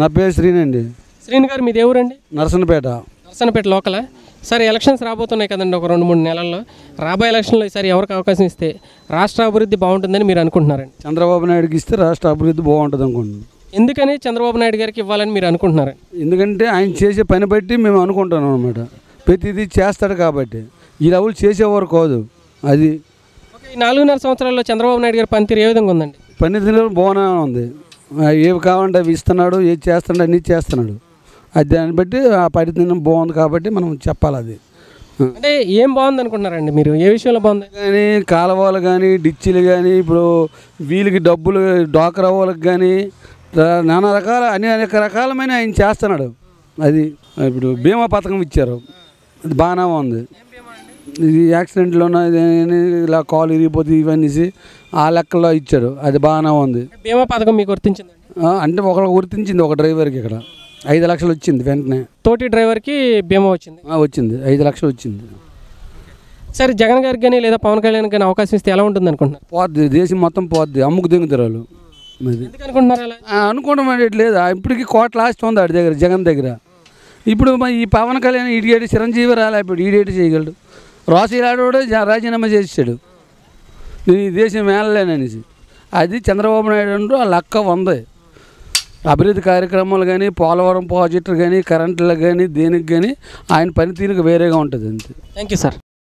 నా పేరు శ్రీనండి శ్రీని గారు మీది ఎవరండి? నరసనపేట. నర్సనపేట లోకల? సార్ ఎలక్షన్స్ రాబోతున్నాయి కదండి ఒక రెండు మూడు నెలల్లో. రాబోయే ఎలక్షన్లో ఈసారి ఎవరికి అవకాశం ఇస్తే రాష్ట్ర అభివృద్ధి బాగుంటుందని మీరు అనుకుంటున్నారండి? చంద్రబాబు నాయుడుకి ఇస్తే రాష్ట్ర అభివృద్ధి బాగుంటుంది అనుకుంటున్నాను. ఎందుకని చంద్రబాబు నాయుడు గారికి ఇవ్వాలని మీరు అనుకుంటున్నారండి? ఎందుకంటే ఆయన చేసే పని బట్టి మేము అనుకుంటున్నాం అనమాట ప్రతిదీ చేస్తాడు కాబట్టి. ఈ లెవెల్ చేసేవారు కాదు. అది ఈ నాలుగున్నర సంవత్సరాల్లో చంద్రబాబు నాయుడు గారి పనితీరు ఏ విధంగా ఉందండి? పనితీరు బాగానే ఉంది. ఏవి కావాలంటే అవి ఇస్తున్నాడు ఏది చేస్తున్నాడు అన్నీ చేస్తున్నాడు. అది దాన్ని బట్టి ఆ పనితీరు బాగుంది కాబట్టి మనం చెప్పాలి అది. అంటే ఏం బాగుంది అనుకుంటున్నారండి మీరు? ఏ విషయంలో బాగుంది? కానీ కాలువలు కానీ డిచ్చిలు కానీ ఇప్పుడు వీళ్ళకి డబ్బులు డాక్రా వాళ్ళకి కానీ నానా రకాల అన్ని అనేక రకాలమైన ఆయన చేస్తున్నాడు. అది ఇప్పుడు బీమా పథకం ఇచ్చారు. అది బాగానే ఉంది. ఇది యాక్సిడెంట్లోన ఇలా కాలు ఇరిగిపోతే ఇవన్నీ ఆ లెక్కలో ఇచ్చాడు. అది బాగానే ఉంది. బీమా పథకం మీకు వర్తించిందండి ఆ, అంటే ఒకళ్ళు గుర్తించింది ఒక డ్రైవర్కి ఇక్కడ. ఐదు లక్షలు వచ్చింది వెంటనే. తోటి డ్రైవర్కి బీమా వచ్చింది. వచ్చింది. ఐదు లక్షలు వచ్చింది. సరే జగన్ గారికి కానీ లేదా పవన్ కళ్యాణ్ కానీ అవకాశం ఇస్తే ఎలా ఉంటుంది అనుకుంటున్నారు? పోద్ది దేశం మొత్తం పోద్ది. అమ్ముకు దింగుతారు ఆ, అనుకోవడం అనేది లేదు. ఇప్పటికి కోట్ల ఆస్తి ఉంది ఆడి దగ్గర జగన్ దగ్గర. ఇప్పుడు ఈ పవన్ కళ్యాణ్ ఈడియేటి చిరంజీవి రాలే ఇప్పుడు ఈడియేటి చేయగలడు? రోసీలాడు కూడా రాజీనామా చేసాడు నేను ఈ దేశం వేళలేననేసి అది చంద్రబాబు నాయుడు అంటూ ఆ లక్క ఉంది. అభివృద్ధి కార్యక్రమాలు కానీ పోలవరం ప్రాజెక్టులు కానీ కరెంట్లు కానీ దేనికి కానీ ఆయన పనితీరుకు వేరేగా ఉంటుంది అంతే. Thank you sir.